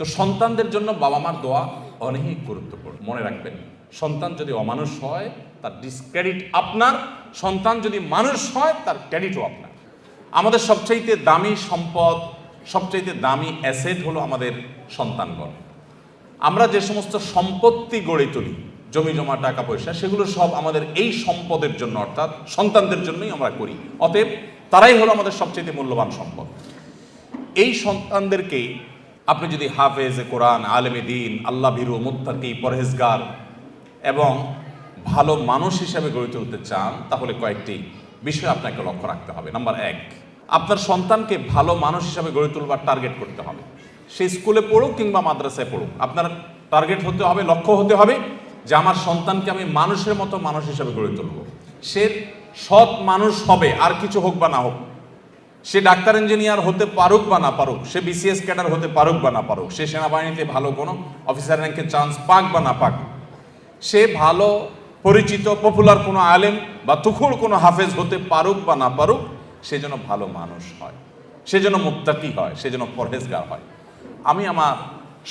তো সন্তানদের জন্য বাবা মার দোয়া অনেক গুরুত্বপূর্ণ। মনে রাখবেন, সন্তান যদি অমানুষ হয়, তার ডিসক্রেডিট আপনার, সন্তান যদি মানুষ হয়, তার ক্রেডিটও আপনার। আমাদের সবচাইতে দামি সম্পদ, সবচাইতে দামি অ্যাসেট হলো আমাদের সন্তানগণ। আমরা যে সমস্ত সম্পত্তি গড়ে তুলি, জমি, জমা, টাকা, পয়সা, সেগুলো সব আমাদের এই সম্পদের জন্য, অর্থাৎ সন্তানদের জন্যই আমরা করি। অতএব তারাই হলো আমাদের সবচেয়ে মূল্যবান সম্পদ। এই সন্তানদেরকে আপনি যদি হাফেজ কোরআন, আলেমে দিন, আল্লাহ ভিরু, মুত্তাকি, পরহেজগার এবং ভালো মানুষ হিসেবে গড়ে তুলতে চান, তাহলে কয়েকটি বিষয় আপনাকে লক্ষ্য রাখতে হবে। নাম্বার এক, আপনার সন্তানকে ভালো মানুষ হিসাবে গড়ে তুলবার টার্গেট করতে হবে। সে স্কুলে পড়ুক কিংবা মাদ্রাসায় পড়ুক, আপনার টার্গেট হতে হবে, লক্ষ্য হতে হবে যে আমার সন্তানকে আমি মানুষের মতো মানুষ হিসাবে গড়ে তুলব। সে সৎ মানুষ হবে, আর কিছু হোক বা না হোক সে ডাক্তার ইঞ্জিনিয়ার হতে পারুক বা না পারুক, সে বিসিএস ক্যাডার হতে পারুক বা না পারুক, সে সেনাবাহিনীতে ভালো কোনো অফিসার র্যাঙ্কের চান্স পাক বা না পাক, সে ভালো, পরিচিত পপুলার কোনো আলেম বা তুখুর কোনো হাফেজ হতে পারুক বা না পারুক, সে যেন ভালো মানুষ হয়, সে যেন মুক্তাকি হয়, সে যেন পরহেজগার হয়। আমি আমার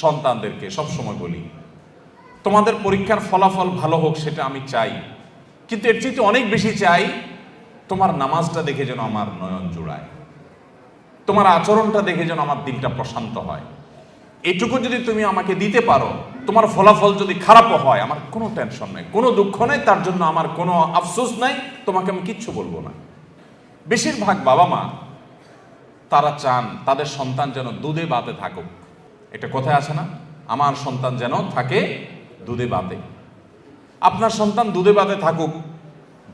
সন্তানদেরকে সবসময় বলি, তোমাদের পরীক্ষার ফলাফল ভালো হোক সেটা আমি চাই, কিন্তু এর চেয়ে অনেক বেশি চাই, তোমার নামাজটা দেখে যেন আমার নয়ন জোড়ায়। তোমার আচরণটা দেখে যেন আমার দিলটা প্রশান্ত হয়। এটুকু যদি তুমি আমাকে দিতে পারো, তোমার ফলাফল যদি খারাপও হয়, আমার কোনো টেনশন নেই, কোনো দুঃখ নেই, তার জন্য আমার কোনো আফসোস নাই, তোমাকে আমি কিচ্ছু বলব না। বেশিরভাগ বাবা মা, তারা চান তাদের সন্তান যেন দুধে বাতে থাকুক। এটা কোথায় আছে না? আমার সন্তান যেন থাকে দুধে বাতে। আপনার সন্তান দুধে বাতে থাকুক,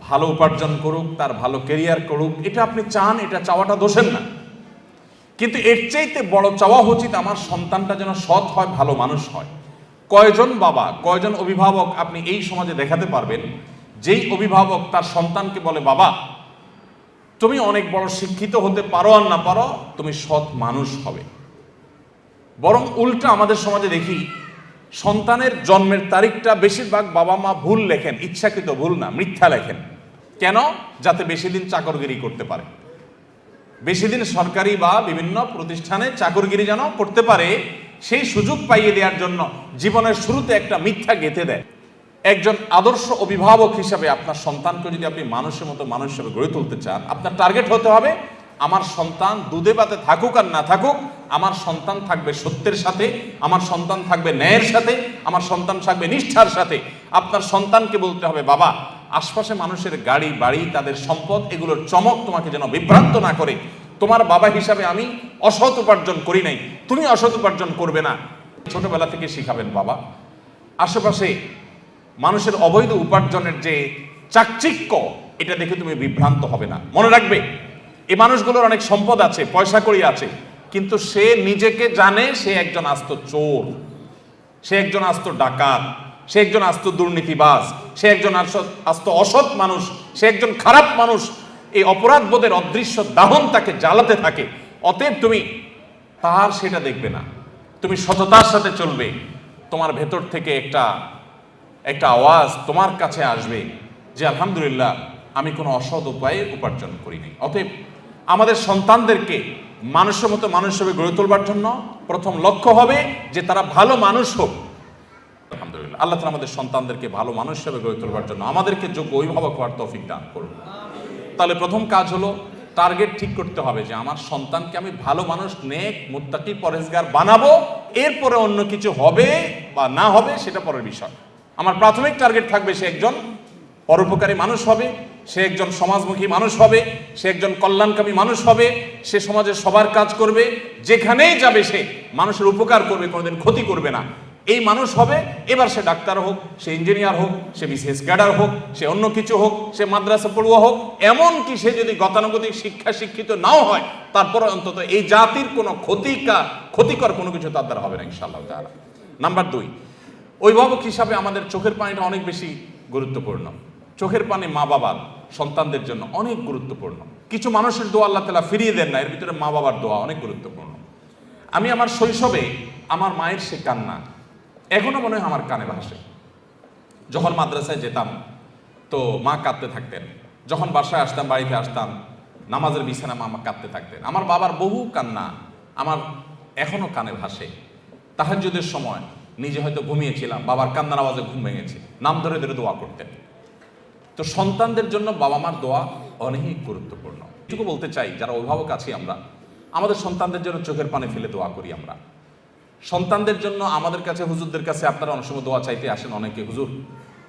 ভালো উপার্জন করুক, তার ভালো কেরিয়ার করুক, এটা আপনি চান, এটা চাওয়াটা দোষের না। কিন্তু এর চাইতে বড় চাওয়া উচিত আমার সন্তানটা যেন সৎ হয়, ভালো মানুষ হয়। কয়জন বাবা, কয়জন অভিভাবক আপনি এই সমাজে দেখাতে পারবেন, যেই অভিভাবক তার সন্তানকে বলে, বাবা, তুমি অনেক বড় শিক্ষিত হতে পারো আর না পারো, তুমি সৎ মানুষ হবে। বরং উল্টা আমাদের সমাজে দেখি, সন্তানের জন্মের তারিখটা বেশিরভাগ বাবা মা ভুল লেখেন, ইচ্ছাকৃত ভুল না, মিথ্যা লেখেন। কেন? যাতে বেশি দিন চাকরগিরি করতে পারে। বেশি দিন সরকারি বা বিভিন্ন প্রতিষ্ঠানে চাকরগিরি যেন করতে পারে, সেই সুযোগ পাইয়ে দেওয়ার জন্য জীবনের শুরুতে একটা মিথ্যা গেঁথে দেয়। একজন আদর্শ অভিভাবক হিসাবে আপনার সন্তানকে যদি আপনি মানুষের মতো মানুষ হিসাবে গড়ে তুলতে চান, আপনার টার্গেট হতে হবে, আমার সন্তান দুধে পাতে থাকুক আর না থাকুক, আমার সন্তান থাকবে সত্যের সাথে, আমার সন্তান থাকবে ন্যায়ের সাথে, আমার সন্তান থাকবে নিষ্ঠার সাথে। আপনার সন্তানকে বলতে হবে, বাবা আশপাশে মানুষের গাড়ি, বাড়ি, তাদের সম্পদ, এগুলোর চমক তোমাকে যেন বিভ্রান্ত না করে। তোমার বাবা হিসাবে আমি অসৎ উপার্জন করি নাই। তুমি অসৎ উপার্জন করবে না। ছোটবেলা থেকে শিখাবেন, বাবা। আশেপাশে মানুষের অবৈধ উপার্জনের যে চাকচিক্য, এটা দেখে তুমি বিভ্রান্ত হবে না। মনে রাখবে এই মানুষগুলোর অনেক সম্পদ আছে, পয়সা করি আছে, কিন্তু সে নিজেকে জানে সে একজন আস্ত চোর, সে একজন আস্ত ডাকাত। সে একজন আস্ত দুর্নীতিবাজ, সে একজন আস্ত- অসৎ মানুষ, সে একজন খারাপ মানুষ। এই অপরাধ বোধের অদৃশ্য দাহন তাকে জ্বালাতে থাকে। অতএব তুমি তার সেটা দেখবে না। তুমি সততার সাথে চলবে। তোমার ভেতর থেকে একটা একটা আওয়াজ তোমার কাছে আসবে যে, আলহামদুলিল্লাহ, আমি কোনো অসৎ উপায়ে উপার্জন করিনি অতএব আমাদের সন্তানদেরকে মানুষের মতো মানুষ হিসেবে গড়ে তোলবার জন্য প্রথম লক্ষ্য হবে যে, তারা ভালো মানুষ হোক। আলহামদুলিল্লাহ। আল্লাহ তালা আমাদের সন্তানদেরকে ভালো মানুষ হিসেবে গড়ে তোলবার জন্য আমাদেরকে যোগ্য অভিভাবক হওয়ার তৌফিক দান করুন। তাহলে প্রথম কাজ হলো টার্গেট ঠিক করতে হবে যে আমার সন্তানকে আমি ভালো মানুষ, নেক, মুত্তাকি পরেজগার বানাবো, এরপরে অন্য কিছু হবে বা না হবে সেটা পরের বিষয়। আমার প্রাথমিক টার্গেট থাকবে সে একজন পরোপকারী মানুষ হবে, সে একজন সমাজমুখী মানুষ হবে, সে একজন কল্যাণকামী মানুষ হবে, সে সমাজের সবার কাজ করবে, যেখানেই যাবে সে মানুষের উপকার করবে, কোনোদিন ক্ষতি করবে না। এই মানুষ হবে, এবার সে ডাক্তার হোক, সে ইঞ্জিনিয়ার হোক, সে বিশেষ ক্যাডার হোক, সে অন্য কিছু হোক, সে মাদ্রাসা পড়ুয়া হোক এমন কি সে যদি গতানুগতিক শিক্ষা শিক্ষিত নাও হয়, তারপরে অন্তত এই জাতির কোনো ক্ষতিকা, ক্ষতিকর কোনো কিছু তার দ্বারা হবে না, ইনশাআল্লাহ তাআলা। নাম্বার দুই, অভিভাবক হিসাবে আমাদের চোখের পানিটা অনেক বেশি গুরুত্বপূর্ণ। চোখের পানি মা বাবার, সন্তানদের জন্য অনেক গুরুত্বপূর্ণ। কিছু মানুষের দোয়া আল্লাহ তালা ফিরিয়ে দেন না, এর ভিতরে মা বাবার দোয়া অনেক গুরুত্বপূর্ণ। আমি আমার শৈশবে আমার মায়ের সে কান্না এখনও মনে হয় আমার কানে ভাসে। যখন মাদ্রাসায় যেতাম, তো মা কাঁদতে থাকতেন। যখন বাসায় আসতাম, বাড়িতে আসতাম, নামাজের বিছানা মা কাঁদতে থাকতেন। আমার বাবার বহু কান্না আমার এখনও কানে ভাসে। তাহাজ্জুদের সময় নিজে হয়তো ঘুমিয়েছিলাম, বাবার কান্নার আওয়াজে ঘুম ভেঙেছে। নাম ধরে ধরে দোয়া করতেন। তো সন্তানদের জন্য বাবা মার দোয়া অনেক গুরুত্বপূর্ণ। এটুকু বলতে চাই, যারা অভিভাবক আছি আমরা, আমাদের সন্তানদের জন্য চোখের পানি ফেলে দোয়া করি আমরা। সন্তানদের জন্য আমাদের কাছে, হুজুরদের কাছে আপনারা অনেক সময় দোয়া চাইতে আসেন অনেকে, হুজুর।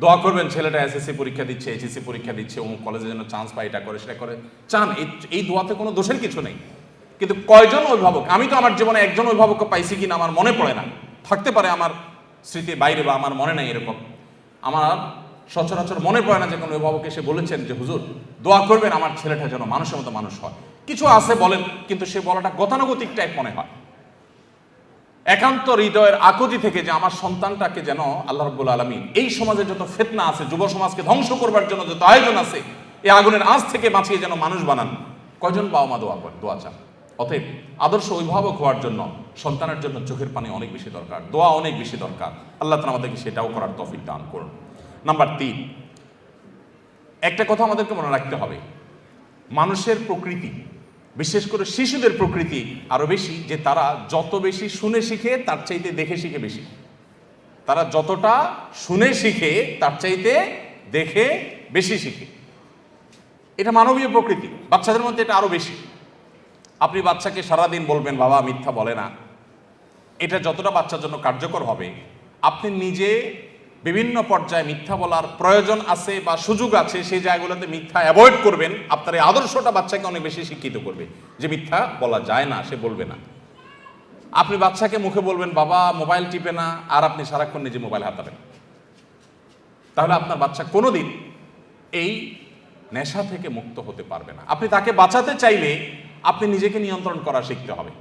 দোয়া করবেন, ছেলেটা এসএসসি পরীক্ষা দিচ্ছে এইচএসসি পরীক্ষা দিচ্ছে, অমুক কলেজের জন্য চান্স পায়, এটা করে, সেটা করে। চান, এই দোয়াতে কোনো দোষের কিছু নেই। কিন্তু কয়জন অভিভাবক, আমি তো আমার জীবনে একজন অভিভাবককে পাইছি কিনা আমার মনে পড়ে না। থাকতে পারে আমার স্মৃতির বাইরে বা আমার মনে নাই এরকম। আমার সচরাচর মনে পড়ে না যে কোনো অভিভাবক এসে বলেছেন যে, হুজুর, দোয়া করবেন, আমার ছেলেটা যেন মানুষের মতো মানুষ হয়। কিছু আছে বলেন, কিন্তু সে বলাটা গতানুগতিক টাইপ মনে হয়। একান্ত হৃদয়ের আকুতি থেকে যে আমার সন্তানটাকে যেন আল্লাহ রব্বুল আলমিন এই সমাজে যত ফেতনা আছে, যুব সমাজকে ধ্বংস করবার জন্য যত আয়োজন আছে, এই আগুনের আঁচ থেকে বাঁচিয়ে যেন মানুষ বানান। কয়জন বাবা মা দোয়া দোয়া চান। অতএব আদর্শ অভিভাবক হওয়ার জন্য সন্তানের জন্য চোখের পানি অনেক বেশি দরকার, দোয়া অনেক বেশি দরকার। আল্লাহ তালা আমাদেরকে সেটাও করার তফিক দান করুন। নাম্বার তিন, একটা কথা আমাদেরকে মনে রাখতে হবে। মানুষের প্রকৃতি বিশেষ করে শিশুদের প্রকৃতি আরও বেশি যে তারা যত বেশি শুনে শিখে, তার চাইতে দেখে শিখে বেশি। তারা যতটা শুনে শিখে, তার চাইতে দেখে বেশি শিখে। এটা মানবীয় প্রকৃতি। বাচ্চাদের মধ্যে এটা আরও বেশি। আপনি বাচ্চাকে সারাদিন বলবেন, বাবা, মিথ্যা বলে না। এটা যতটা বাচ্চার জন্য কার্যকর হবে, আপনি নিজে বিভিন্ন পর্যায়ে মিথ্যা বলার প্রয়োজন আছে বা সুযোগ আছে, সেই জায়গাগুলোতে মিথ্যা অ্যাভয়েড করবেন। আপনার এই আদর্শটা বাচ্চাকে অনেক বেশি শিক্ষিত করবে যে মিথ্যা বলা যায় না, সে বলবে না। আপনি বাচ্চাকে মুখে বলবেন, বাবা মোবাইল টিপে না, আর আপনি সারাক্ষণ নিজে মোবাইল হাতাবেন। তাহলে আপনার বাচ্চা কোনোদিন এই নেশা থেকে মুক্ত হতে পারবে না। আপনি তাকে বাঁচাতে চাইলে আপনি নিজেকে নিয়ন্ত্রণ করা শিখতে হবে।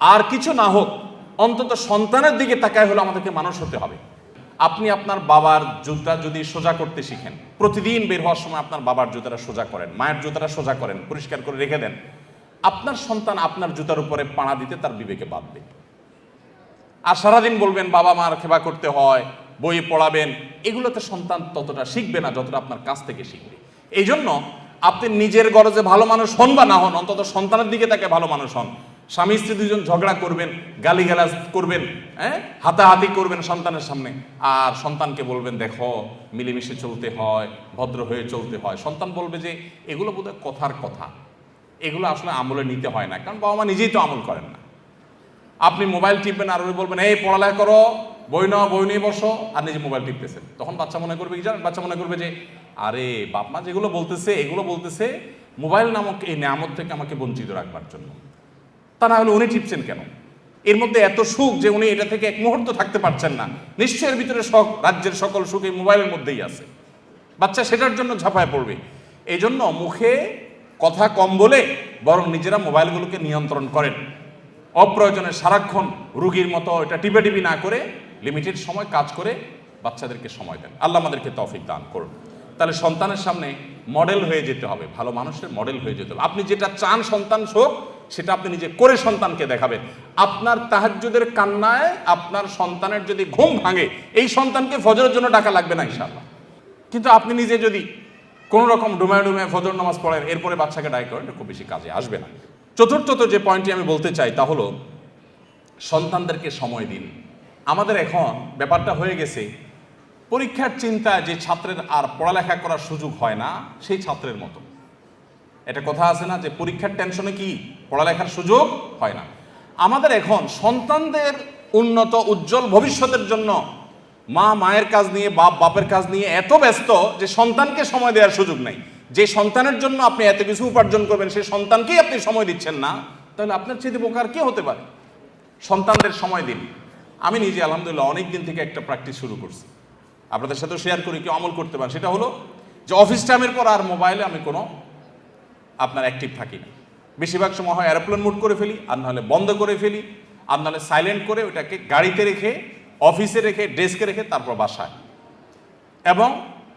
আর কিছু না হোক, অন্তত সন্তানের দিকে তাকায় হলে আমাদেরকে মানুষ হতে হবে। আপনি আপনার বাবার জুতা যদি সোজা করতে শিখেন, প্রতিদিন বের হওয়ার সময় আপনার বাবার জুতাটা সোজা করেন, মায়ের জুতাটা সোজা করেন, পরিষ্কার করে রেখে দেন, আপনার সন্তান আপনার জুতার উপরে পাড়া দিতে তার বিবেকে বাঁধবে। আর সারাদিন বলবেন, বাবা মার খেবা করতে হয়, বই পড়াবেন। এগুলোতে সন্তান ততটা শিখবে না যতটা আপনার কাছ থেকে শিখবে। এই জন্য আপনি নিজের গরজে ভালো মানুষ হন বা না হন, অন্তত সন্তানের দিকে তাকে ভালো মানুষ হন। স্বামী স্ত্রী দুজন ঝগড়া করবেন, গালিগালাজ করবেন হ্যাঁ? হাতাহাতি করবেন সন্তানের সামনে। আর সন্তানকে বলবেন, দেখো, মিলেমিশে চলতে হয়, ভদ্র হয়ে চলতে হয়। সন্তান বলবে যে, এগুলো বোধহয় কথার কথা। এগুলো আসলে আমলে নিতে হয় না, কারণ বাবা মা নিজেই তো আমল করেন না। আপনি মোবাইল টিপবেন, আর বলবেন, এই, পড়ালেখা করো, বই নাও, বই নিয়ে বসো। আর নিজে মোবাইল টিপতেছেন। তখন বাচ্চা মনে করবে কি জানেন? বাচ্চা মনে করবে যে, আরে, বাপ মা যেগুলো বলতেছে, এগুলো বলতেছে, মোবাইল নামক এই নামত থেকে আমাকে বঞ্চিত রাখবার জন্য। তা না হলে উনি টিপছেন কেন? এর মধ্যে এত সুখ যে উনি এটা থেকে এক মুহূর্ত থাকতে পারছেন না। নিশ্চয়ের ভিতরে শখ, রাজ্যের সকল সুখ এই মোবাইলের মধ্যেই আছে। বাচ্চা সেটার জন্য ঝাঁপায় পড়বে। এই জন্য মুখে কথা কম বলে বরং নিজেরা মোবাইলগুলোকে নিয়ন্ত্রণ করেন। অপ্রয়োজনে সারাক্ষণ রুগীর মতো এটা টিপে টিপি না করে লিমিটেড সময় কাজ করে বাচ্চাদেরকে সময় দেন। আল্লাহ আমাদেরকে তৌফিক দান করুন। তাহলে সন্তানের সামনে মডেল হয়ে যেতে হবে, ভালো মানুষের মডেল হয়ে যেতে হবে। আপনি যেটা চান সন্তান শোক সেটা আপনি নিজে করে সন্তানকে দেখাবেন। আপনার তাহাজ্জুদের কান্নায় আপনার সন্তানের যদি ঘুম ভাঙে, এই সন্তানকে ফজরের জন্য টাকা লাগবে না ইনশাআল্লাহ। কিন্তু আপনি নিজে যদি কোনো রকম ডুমায় ডুমায় ফজর নামাজ পড়েন, এরপরে বাচ্চাকে ডাই করেন খুব বেশি কাজে আসবে না। চতুর্থত যে পয়েন্টটি আমি বলতে চাই, তা হলো সন্তানদেরকে সময় দিন। আমাদের এখন ব্যাপারটা হয়ে গেছে, পরীক্ষার চিন্তা যে ছাত্রের আর পড়ালেখা করার সুযোগ হয় না, সেই ছাত্রের মতো। এটা কথা আছে না যে পরীক্ষার টেনশনে কি পড়ালেখার সুযোগ হয় না। আমাদের এখন সন্তানদের উন্নত, উজ্জ্বল ভবিষ্যতের জন্য মা, মায়ের কাজ নিয়ে, বাপ, বাপের কাজ নিয়ে এত ব্যস্ত যে সন্তানকে সময় দেওয়ার সুযোগ নেই। যে সন্তানের জন্য আপনি এত কিছু উপার্জন করবেন, সেই সন্তানকেই আপনি সময় দিচ্ছেন না, তাহলে আপনার চেয়ে বোকার কে হতে পারে? সন্তানদের সময় দিন। আমি নিজে, আলহামদুলিল্লাহ অনেক দিন থেকে একটা প্র্যাকটিস শুরু করছি। আপনাদের সাথে শেয়ার করি, কেউ আমল করতে পারেন সেটা হলো যে অফিস টাইমের পর আর মোবাইলে আমি কোনো আপনার অ্যাক্টিভ থাকি না। বেশিরভাগ সময় হয় অ্যারোপ্লেন মুড করে ফেলি, আর নাহলে বন্ধ করে ফেলি, আর নাহলে সাইলেন্ট করে ওটাকে গাড়িতে রেখে অফিসে রেখে ডেস্কে রেখে তারপর বাসায়। এবং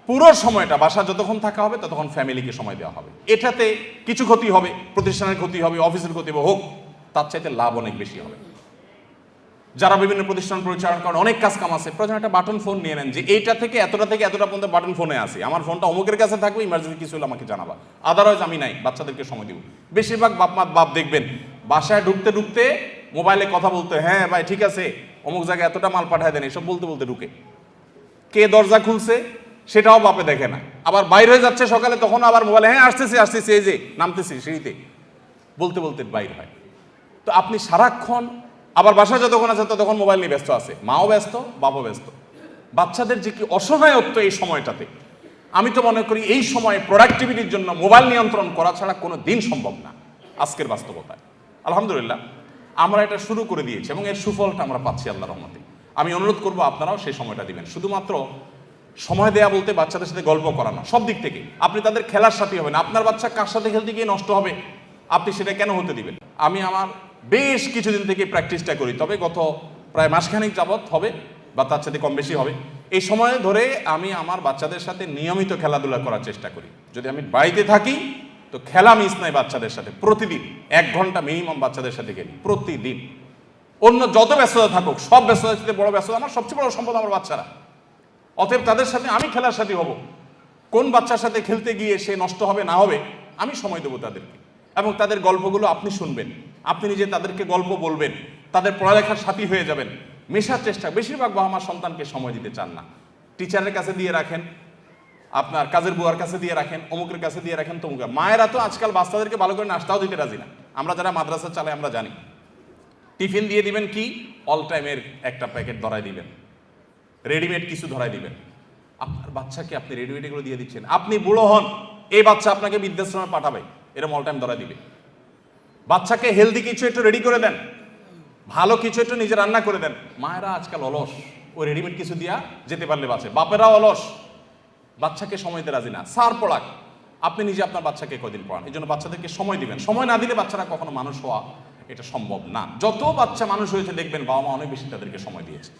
পুরো সময়টা বাসা যতক্ষণ থাকা হবে, ততক্ষণ ফ্যামিলিকে সময় দেওয়া হবে। এটাতে কিছু ক্ষতি হবে, প্রতিষ্ঠানের ক্ষতি হবে অফিসের ক্ষতি হবে, হোক, তার চাইতে লাভ অনেক বেশি হবে। যারা বিভিন্ন প্রতিষ্ঠান পরিচালনা করেন, অনেক কাজ কাম আছে। প্রয়োজন একটা বাটন ফোন নিয়ে নেন যে, এইটা থেকে এতটা থেকে এতটা পর্যন্ত বাটন ফোনে আছে। আমার ফোনটা অমুকের কাছে থাকবে ইমার্জেন্সি কিছু হলে আমাকে জানাবা। আদারওয়াইজ আমি নাই, বাচ্চাদেরকে সময় দিব। বেশিরভাগ বাপ মা বাপ দেখবেন, বাসায় ঢুকতে ঢুকতে মোবাইলে কথা বলতে হ্যাঁ ভাই, ঠিক আছে, অমুক জায়গায় এতটা মাল পাঠায় দেন, এসব বলতে বলতে ঢুকে। কে দরজা খুলছে, সেটাও বাপে দেখে না। আবার বাইরে হয়ে যাচ্ছে সকালে তখন আবার মোবাইলে হ্যাঁ আসতেছি আসতেছি, এই যে, নামতেছি সিঁড়িতে। বলতে বলতে বাইর হয়। তো আপনি সারাক্ষণ আবার বাসা যতক্ষণ আছে ততক্ষণ মোবাইল নিয়ে ব্যস্ত আছে। মাও ব্যস্ত বাবাও ব্যস্ত। বাচ্চাদের যে কি অসহায়ত্ব এই সময়টাতে, আমি তো মনে করি এই সময়ে প্রোডাক্টিভিটির জন্য মোবাইল নিয়ন্ত্রণ করা ছাড়া কোনো দিন সম্ভব না, আজকের বাস্তবতায়। আলহামদুলিল্লাহ, আমরা এটা শুরু করে দিয়েছি এবং এর সুফলটা আমরা পাচ্ছি আল্লাহ রহমতে। আমি অনুরোধ করব আপনারাও সেই সময়টা দিবেন। শুধুমাত্র সময় দেয়া বলতে বাচ্চাদের সাথে গল্প করানো সব দিক থেকে। আপনি তাদের খেলার সাথী হবেন। আপনার বাচ্চা কার সাথে খেলতে গিয়ে নষ্ট হবে? আপনি সেটা কেন হতে দিবেন? আমি আমার বেশ কিছুদিন থেকে প্র্যাকটিসটা করি। তবে গত প্রায় মাসখানেক যাবৎ হবে বা তার সাথে কম বেশি হবে। এই সময় ধরে আমি আমার বাচ্চাদের সাথে নিয়মিত খেলাধুলা করার চেষ্টা করি। যদি আমি বাড়িতে থাকি, তো খেলা মিস নাই বাচ্চাদের সাথে। প্রতিদিন এক ঘণ্টা মিনিমাম বাচ্চাদের সাথে গেলি প্রতিদিন। অন্য যত ব্যস্ততা থাকুক, সব ব্যস্ততার সাথে বড় ব্যস্ততা আমার সবচেয়ে বড় সম্পদ আমার বাচ্চারা। অতএব তাদের সাথে আমি খেলার সাথে হব। কোন বাচ্চার সাথে খেলতে গিয়ে সে নষ্ট হবে, না হবে, আমি সময় দেবো তাদেরকে। এবং তাদের গল্পগুলো আপনি শুনবেন। আপনি নিজে তাদেরকে গল্প বলবেন, তাদের পড়ালেখার সাথী হয়ে যাবেন, মেশার চেষ্টা, বেশিরভাগ বাবা মা সন্তানকে সময় দিতে চান না। টিচারের কাছে দিয়ে রাখেন, আপনার কাজের বুয়ার কাছে দিয়ে রাখেন, অমুকের কাছে দিয়ে রাখেন, তমুকের। মায়েরা তো আজকাল বাচ্চাদেরকে ভালো করে নাস্তাও দিতে রাজি না। আমরা যারা মাদ্রাসা চালাই, আমরা জানি। টিফিন দিয়ে দিবেন কি? অল টাইমের একটা প্যাকেট ধরাই দিবেন। রেডিমেড কিছু ধরাই দিবেন। আপনার বাচ্চাকে আপনি রেডিমেড এগুলো দিয়ে দিচ্ছেন। আপনি বুড়ো হন, এই বাচ্চা আপনাকে বৃদ্ধাশ্রমে পাঠাবে। এরকম অল টাইম ধরাই দিবে। বাচ্চাকে হেলদি কিছু একটু রেডি করে দেন। ভালো কিছু একটু নিজে রান্না করে দেন। মায়েরা আজকাল অলস। ওই রেডিমেড কিছু দিয়া যেতে পারলে বাঁচে। বাপেরা অলস। বাচ্চাকে সময় দিতে রাজি না। সার পড়াক। আপনি নিজে আপনার বাচ্চাকে কদিন পড়ান? এই জন্য বাচ্চাদেরকে সময় দিবেন। সময় না দিলে বাচ্চারা কখনো মানুষ হওয়া এটা সম্ভব না। যত বাচ্চা মানুষ হয়েছে, দেখবেন বাবা মা অনেক বেশি তাদেরকে সময় দিয়েছে।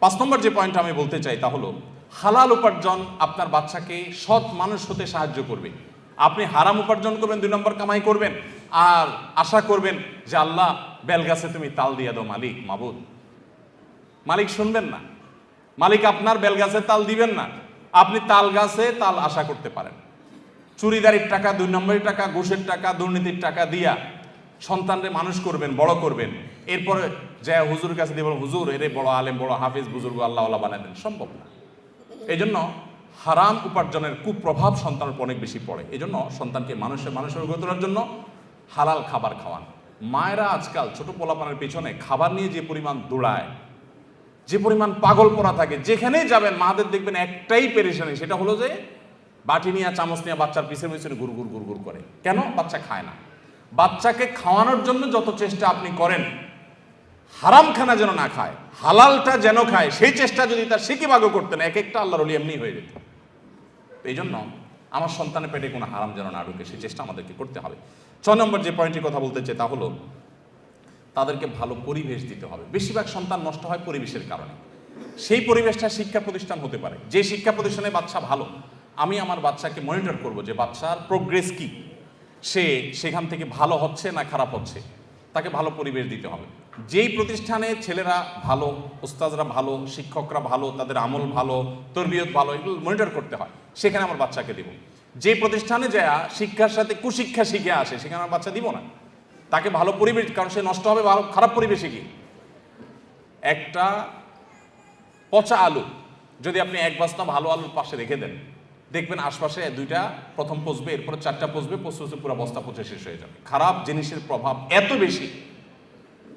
পাঁচ নম্বর যে পয়েন্ট আমি বলতে চাই তা হলো, হালাল উপার্জন আপনার বাচ্চাকে সৎ মানুষ হতে সাহায্য করবে। আপনি হারাম উপার্জন করবেন, দুই নম্বর কামাই করবেন। আর আশা করবেন যে আল্লাহ, বেলগাছে তুমি তাল দিয়ে দাও, মালিক, মাবুদ। মালিক শুনবেন না। মালিক আপনার বেলগাছে তাল দিবেন না। আপনি তাল গাছে তাল আশা করতে পারেন। চুরিদারির টাকা, দুই নম্বরের টাকা, ঘুষের টাকা, দুর্নীতির টাকা দিয়া সন্তানরে মানুষ করবেন, বড় করবেন। এরপরে যে হুজুর কাছে দিয়ে হুজুর, এরে বড় আলেম, বড় হাফিজ, বুজুর্গ আল্লাহ আল্লাহ বানায় দেন। সম্ভব না। এই জন্য হারাম উপার্জনের কুপ্রভাব সন্তানের উপর অনেক বেশি পড়ে। এই জন্য সন্তানকে মানুষের মানুষের গড়ে তোলার জন্য হালাল খাবার খাওয়ান। মায়েরা আজকাল ছোট পোলাপানের পেছনে খাবার নিয়ে যে পরিমাণ দৌড়ায়, যে পরিমাণ পাগল পরা থাকে, যেখানেই যাবেন মাদের দেখবেন একটাই পেরেশানি, সেটা হলো যে বাটি নিয়ে, চামচ নিয়ে বাচ্চার পিছনে পিছনে গুড় গুড় গুড় গুড় করে। কেন? বাচ্চা খায় না। বাচ্চাকে খাওয়ানোর জন্য যত চেষ্টা আপনি করেন হারাম খানা যেন না খায়, হালালটা যেন খায়, সেই চেষ্টা যদি তার সে কি সিকিবাগও করতেন, এক একটা আল্লাহর এমনি হয়ে যেত। এই জন্য আমার সন্তানের পেটে কোনো হারাম যেন না ঢুকে সেই চেষ্টা আমাদেরকে করতে হবে। ছ নম্বর যে পয়েন্টের কথা বলতে চাই তা হলো, তাদেরকে ভালো পরিবেশ দিতে হবে। বেশিরভাগ সন্তান নষ্ট হয় পরিবেশের কারণে। সেই পরিবেশটা শিক্ষা প্রতিষ্ঠান হতে পারে। যে শিক্ষা প্রতিষ্ঠানে বাচ্চা ভালো, আমি আমার বাচ্চাকে মনিটর করব যে বাচ্চার প্রোগ্রেস কি। সে সেখান থেকে ভালো হচ্ছে না খারাপ হচ্ছে? তাকে ভালো পরিবেশ দিতে হবে। যেই প্রতিষ্ঠানে ছেলেরা ভালো ওস্তাদরা ভালো, শিক্ষকরা ভালো, তাদের আমল ভালো, তরবিয়ত ভালো, এগুলো মনিটর করতে হয়। সেখানে আমার বাচ্চাকে দেব। যে প্রতিষ্ঠানে যা শিক্ষার সাথে কুশিক্ষা শিখে আসে, সেখানে আমার বাচ্চা দিব না। তাকে ভালো পরিবেশ, কারণ সে নষ্ট হবে ভালো, খারাপ পরিবেশে কি একটা পচা আলু, যদি আপনি এক বস্তা ভালো আলুর পাশে রেখে দেন, দেখবেন আশপাশে দুইটা প্রথম পচবে, এরপরে চারটা পচবে, পচতে পচতে পুরো বস্তা পচে শেষ হয়ে যাবে। খারাপ জিনিসের প্রভাব এত বেশি।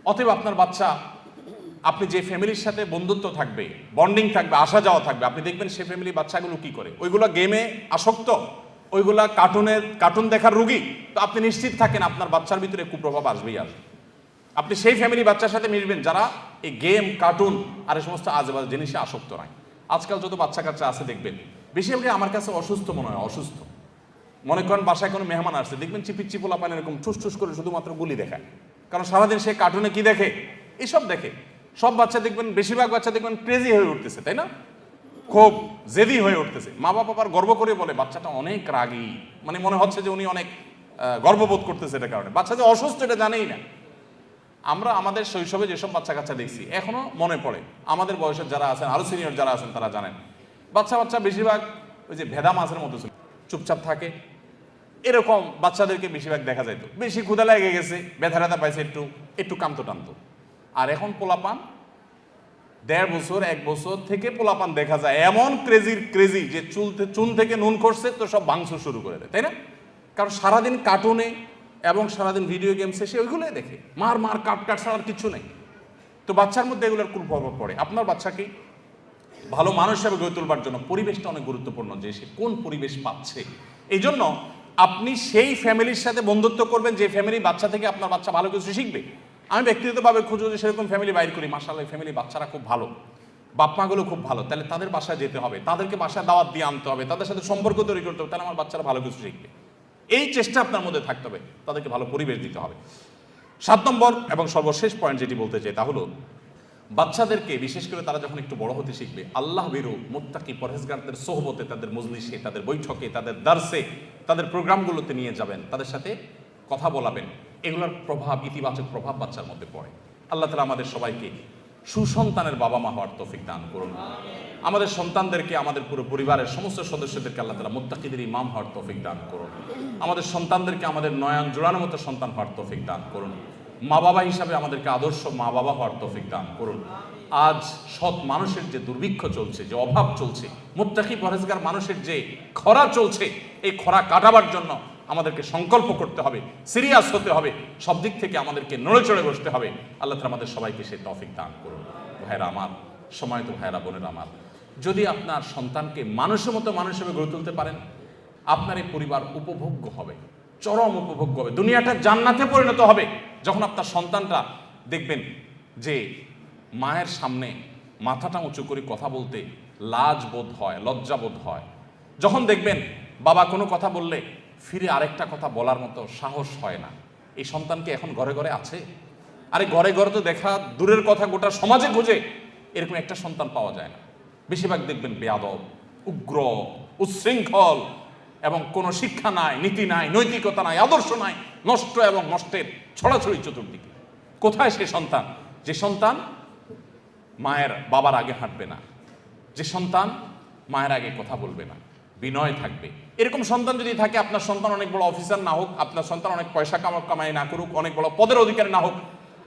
অতএব আপনার বাচ্চা আপনি যে ফ্যামিলির সাথে বন্ধুত্ব থাকবে বন্ডিং থাকবে, আসা যাওয়া থাকবে, আপনি দেখবেন সে ফ্যামিলি বাচ্চাগুলো কি করে? ওইগুলো গেমে আসক্ত, ওইগুলা কার্টুনের কার্টুন দেখার রুগী। তো আপনি নিশ্চিত থাকেন আপনার বাচ্চার ভিতরে কুপ্রভাব আসবেই আসবে। আপনি সেই ফ্যামিলি বাচ্চার সাথে মিশবেন যারা এই গেম কার্টুন আর এই সমস্ত আজেবাজ জিনিসে আসক্ত নয় আজকাল যত বাচ্চা কাচ্চা আছে দেখবেন, বেশিরভাগই আমার কাছে অসুস্থ মনে হয়, অসুস্থ। মনে করেন বাসায় কোনো মেহমান আসছে, দেখবেন চিপি চিপোলা পান এরকম ঠুস ঠুস করে শুধুমাত্র গুলি দেখায়। কারণ সারাদিন সে কার্টুনে কি দেখে? এসব দেখে। সব বাচ্চা দেখবেন, বেশিরভাগ বাচ্চা দেখবেন ক্রেজি হয়ে উঠতেছে, তাই না? খুব জেদি হয়ে উঠতেছে। মা বাবা আবার গর্ব করে বলে, বাচ্চাটা অনেক রাগী। মানে মনে হচ্ছে যে উনি অনেক গর্ববোধ করতেছে এটা কারণে। বাচ্চা যে অসুস্থ, এটা জানেই না। আমরা আমাদের শৈশবে যেসব বাচ্চা কাচ্চা দেখছি, এখনও মনে পড়ে। আমাদের বয়সের যারা আছেন, আরও সিনিয়র যারা আছেন, তারা জানেন। বাচ্চা বাচ্চা বেশিরভাগ ওই যে ভেদা মাছের মতো ছিল, চুপচাপ থাকে। এরকম বাচ্চাদেরকে বেশিরভাগ দেখা যাইতো। বেশি ক্ষুদা লেগে গেছে ব্যথা ব্যথা পাইছে একটু একটু কামতো টানতো আর এখন পোলাপান? দেড় বছর, এক বছর থেকে পোলাপান দেখা যায়। এমন ক্রেজির ক্রেজি যে চুলতে চুন থেকে নুন করছে তো সব ভাঙচুর শুরু করে দেয়, তাই না? কারণ সারাদিন কার্টুনে এবং সারাদিন ভিডিও গেমসে সে ওইগুলোই দেখে। মার মার, কাট কাট ছাড়া আর কিছু নেই। তো বাচ্চার মধ্যে এগুলোর খুব প্রভাব পড়ে। আপনার বাচ্চাকে ভালো মানুষ হিসেবে গড়ে তোলবার জন্য পরিবেশটা অনেক গুরুত্বপূর্ণ যে সে কোন পরিবেশ পাচ্ছে। এই জন্য আপনি সেই ফ্যামিলির সাথে বন্ধুত্ব করবেন, যে ফ্যামিলি বাচ্চা থেকে আপনার বাচ্চা ভালো কিছু শিখবে। আমি ব্যক্তিগতভাবে খুঁজে যে সেরকম ফ্যামিলি বাইর করি মাসাল্লাহ ফ্যামিলি বাচ্চারা খুব ভালো। বাপমাগুলো খুব ভালো, তাহলে তাদের বাসায় যেতে হবে, তাদেরকে বাসায় দাওয়াত দিয়ে আনতে হবে, তাদের সাথে সম্পর্ক তৈরি করতে হবে, তাহলে আমার বাচ্চারা ভালো কিছু শিখবে। এই চেষ্টা আপনার মধ্যে থাকতে হবে, তাদেরকে ভালো পরিবেশ দিতে হবে। সাত নম্বর এবং সর্বশেষ পয়েন্ট যেটি বলতে চাই তা হলো, বাচ্চাদেরকে, বিশেষ করে তারা যখন একটু বড় হতে শিখবে, আল্লাহ বেরু মুত্তাকি পরহেজগারদের সোহবতে, তাদের মজলিসে, তাদের বৈঠকে, তাদের দার্সে, তাদের প্রোগ্রামগুলোতে নিয়ে যাবেন, তাদের সাথে কথা বলাবেন। এগুলোর প্রভাব, ইতিবাচক প্রভাব বাচ্চার মধ্যে পড়ে। আল্লাহ তালা আমাদের সবাইকে সুসন্তানের বাবা মা হওয়ার তৌফিক দান করুন। আমাদের সন্তানদেরকে, আমাদের পুরো পরিবারের সমস্ত সদস্যদেরকে আল্লাহ তালা মুত্তাকিদের ইমাম হওয়ার তৌফিক দান করুন। আমাদের সন্তানদেরকে, আমাদের নয়ন জোড়ানোর মতো সন্তান হওয়ার তৌফিক দান করুন। মা বাবা হিসাবে আমাদেরকে আদর্শ মা বাবা হওয়ার তৌফিক দান করুন। আজ সৎ মানুষের যে দুর্ভিক্ষ চলছে, যে অভাব চলছে, মুত্তাকি পরেজগার মানুষের যে খরা চলছে, এই খরা কাটাবার জন্য আমাদেরকে সংকল্প করতে হবে সিরিয়াস হতে হবে, সব দিক থেকে আমাদেরকে নড়ে চড়ে বসতে হবে। আল্লাহ তালা আমাদের সবাইকে সেই তৌফিক দান করুন। ভাইরা আমার, সময় তো ভাইরা বোনের আমার। যদি আপনার সন্তানকে মানুষের মতো মানুষ হিসেবে গড়ে তুলতে পারেন, আপনার এই পরিবার উপভোগ্য হবে, চরম উপভোগ্য হবে। দুনিয়াটা জান্নাতে পরিণত হবে। যখন আপনার সন্তানটা দেখবেন যে মায়ের সামনে মাথাটা উঁচু করে কথা বলতে লাজ বোধ হয় লজ্জা বোধ হয়, যখন দেখবেন বাবা কোনো কথা বললে ফিরে আরেকটা কথা বলার মতো সাহস হয় না। এই সন্তানকে এখন ঘরে ঘরে আছে? আরে ঘরে ঘরে তো দেখা দূরের কথা, গোটা সমাজে খুঁজে এরকম একটা সন্তান পাওয়া যায় না। বেশিরভাগ দেখবেন বেয়াদব, উগ্র, উচ্ছৃঙ্খল এবং কোনো শিক্ষা নাই, নীতি নাই, নৈতিকতা নাই, আদর্শ নাই, নষ্ট এবং নষ্টের ছড়াছড়ি চতুর্দিকে। কোথায় সে সন্তান? যে সন্তান মায়ের বাবার আগে হাঁটবে না। যে সন্তান মায়ের আগে কথা বলবে না। বিনয় থাকবে। এরকম সন্তান যদি থাকে, আপনার সন্তান অনেক বড় অফিসার না হোক, আপনার সন্তান অনেক পয়সা কামাক কামাই না করুক, অনেক বড় পদের অধিকারী না হোক,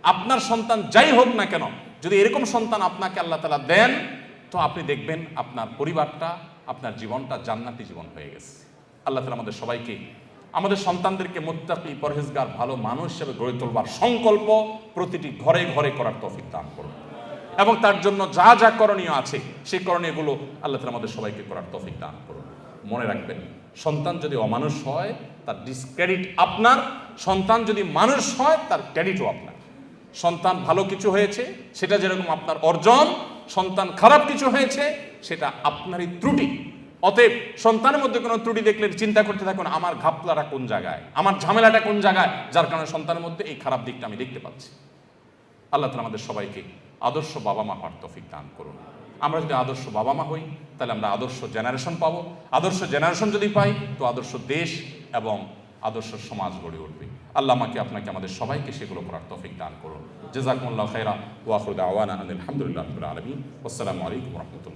আপনার সন্তান যাই হোক না কেন, যদি এরকম সন্তান আপনাকে আল্লাহ তালা দেন, তো আপনি দেখবেন আপনার পরিবারটা, আপনার জীবনটা জান্নাতি জীবন হয়ে গেছে। আল্লাহ তালা আমাদের সবাইকে, আমাদের সন্তানদেরকে মোত্তাকি, পরহেজগার, ভালো মানুষ হিসেবে গড়ে তোলবার সংকল্প প্রতিটি ঘরে ঘরে করার তৌফিক দান করুন। এবং তার জন্য যা যা করণীয় আছে, সেই করণীয়গুলো আল্লাহ তালা আমাদের সবাইকে করার তৌফিক দান করুন। মনে রাখবেন সন্তান যদি অমানুষ হয়, তার ডিসক্রেডিট আপনার। সন্তান যদি মানুষ হয়, তার ক্রেডিটও আপনার। সন্তান ভালো কিছু হয়েছে, সেটা যেরকম আপনার অর্জন, সন্তান খারাপ কিছু হয়েছে, সেটা আপনারই ত্রুটি। অতএব সন্তানের মধ্যে কোনো ত্রুটি দেখলে চিন্তা করতে থাকুন, আমার ঘাপলাটা কোন জায়গায়? আমার ঝামেলাটা কোন জায়গায়? যার কারণে সন্তানের মধ্যে এই খারাপ দিকটা আমি দেখতে পাচ্ছি। আল্লাহ তালা আমাদের সবাইকে আদর্শ বাবা মা হওয়ার তৌফিক দান করুন। আমরা যদি আদর্শ বাবা মা হই, তাহলে আমরা আদর্শ জেনারেশন পাবো। আদর্শ জেনারেশন যদি পাই, তো আদর্শ দেশ এবং আদর্শ সমাজ গড়ে উঠবে। আল্লাহ আমাকে, আপনাকে, আমাদের সবাইকে সেগুলো করার তফিক দান করুন। জেজাকুল্লাহ খাইরা ওয়াফরুদ আওয়ানা আলহামদুলিল্লাহ আলমী আসসালামু আলাইকুম রহমতুল্লাহ।